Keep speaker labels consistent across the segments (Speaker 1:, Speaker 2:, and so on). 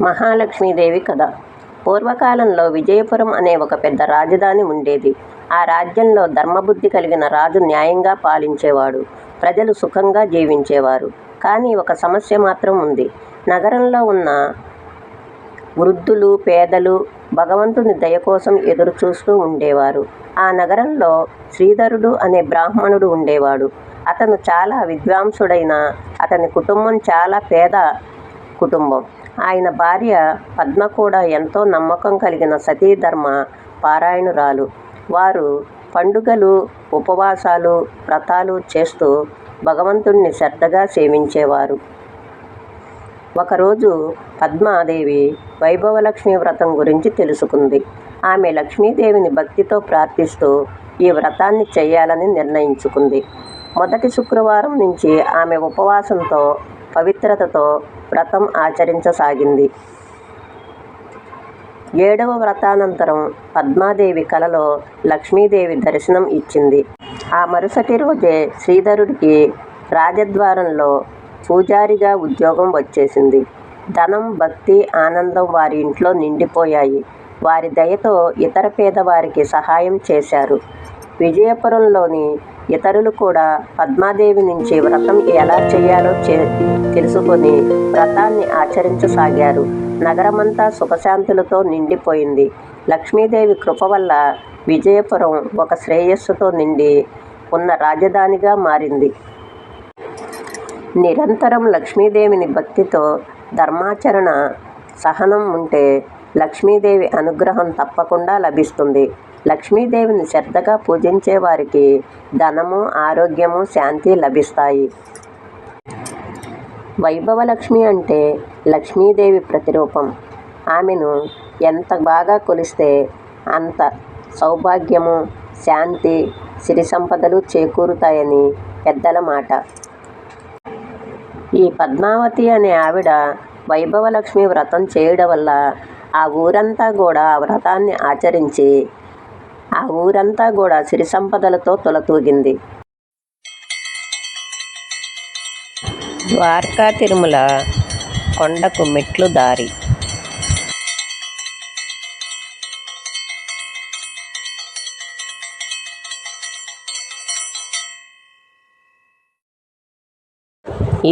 Speaker 1: మహాలక్ష్మీదేవి కథ. పూర్వకాలంలో విజయపురం అనే ఒక పెద్ద రాజధాని ఉండేది. ఆ రాజ్యంలో ధర్మబుద్ధి కలిగిన రాజు న్యాయంగా పాలించేవాడు. ప్రజలు సుఖంగా జీవించేవారు. కానీ ఒక సమస్య మాత్రం ఉంది. నగరంలో ఉన్న వృద్ధులు పేదలు భగవంతుని దయ కోసం ఎదురు చూస్తూ ఉండేవారు. ఆ నగరంలో శ్రీధరుడు అనే బ్రాహ్మణుడు ఉండేవాడు. అతను చాలా విద్వాంసుడైన అతని కుటుంబం చాలా పేద కుటుంబం. ఆయన భార్య పద్మ కూడా ఎంతో నమ్మకం కలిగిన సతీధర్మ పారాయణురాలు. వారు పండుగలు ఉపవాసాలు వ్రతాలు చేస్తూ భగవంతుణ్ణి శ్రద్ధగా సేవించేవారు. ఒకరోజు పద్మాదేవి వైభవలక్ష్మి వ్రతం గురించి తెలుసుకుంది. ఆమె లక్ష్మీదేవిని భక్తితో ప్రార్థిస్తూ ఈ వ్రతాన్ని చేయాలని నిర్ణయించుకుంది. మొదటి శుక్రవారం నుంచి ఆమె ఉపవాసంతో పవిత్రతతో వ్రతం ఆచరించసాగింది. ఏడవ వ్రతానంతరం పద్మాదేవి కలలో లక్ష్మీదేవి దర్శనం ఇచ్చింది. ఆ మరుసటి రోజే శ్రీధరుడికి రాజద్వారంలో పూజారిగా ఉద్యోగం వచ్చేసింది. ధనం భక్తి ఆనందం వారి ఇంట్లో నిండిపోయాయి. వారి దయతో ఇతర పేదవారికి సహాయం చేశారు. విజయపురంలోని ఇతరులు కూడా పద్మాదేవి నుంచి వ్రతం ఎలా చేయాలో చే తెలుసుకొని వ్రతాన్ని ఆచరించసాగారు. నగరమంతా సుఖశాంతులతో నిండిపోయింది. లక్ష్మీదేవి కృప వల్ల విజయపురం ఒక శ్రేయస్సుతో నిండి ఉన్న రాజధానిగా మారింది. నిరంతరం లక్ష్మీదేవిని భక్తితో ధర్మాచరణ సహనం ఉంటే లక్ష్మీదేవి అనుగ్రహం తప్పకుండా లభిస్తుంది. లక్ష్మీదేవిని శ్రద్ధగా పూజించే వారికి ధనము ఆరోగ్యము శాంతి లభిస్తాయి. వైభవలక్ష్మి అంటే లక్ష్మీదేవి ప్రతిరూపం. ఆమెను ఎంత బాగా కొలిస్తే అంత సౌభాగ్యము శాంతి సిరి సంపదలు చేకూరుతాయని పెద్దల మాట. ఈ పద్మావతి అనే ఆవిడ వైభవలక్ష్మి వ్రతం చేయడం వల్ల ఆ ఊరంతా కూడా ఆ వ్రతాన్ని ఆచరించి ఆ ఊరంతా కూడా సిరి సంపదలతో తులతూగింది. ద్వారకా తిరుమల కొండకు మెట్లు దారి.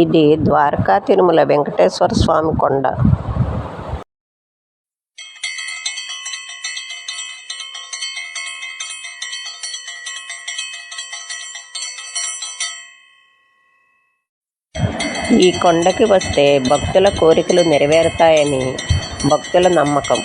Speaker 1: ఇది ద్వారకా తిరుమల వెంకటేశ్వర స్వామి కొండ. ఈ కొండకి వస్తే భక్తుల కోరికలు నెరవేరుతాయని భక్తుల నమ్మకం.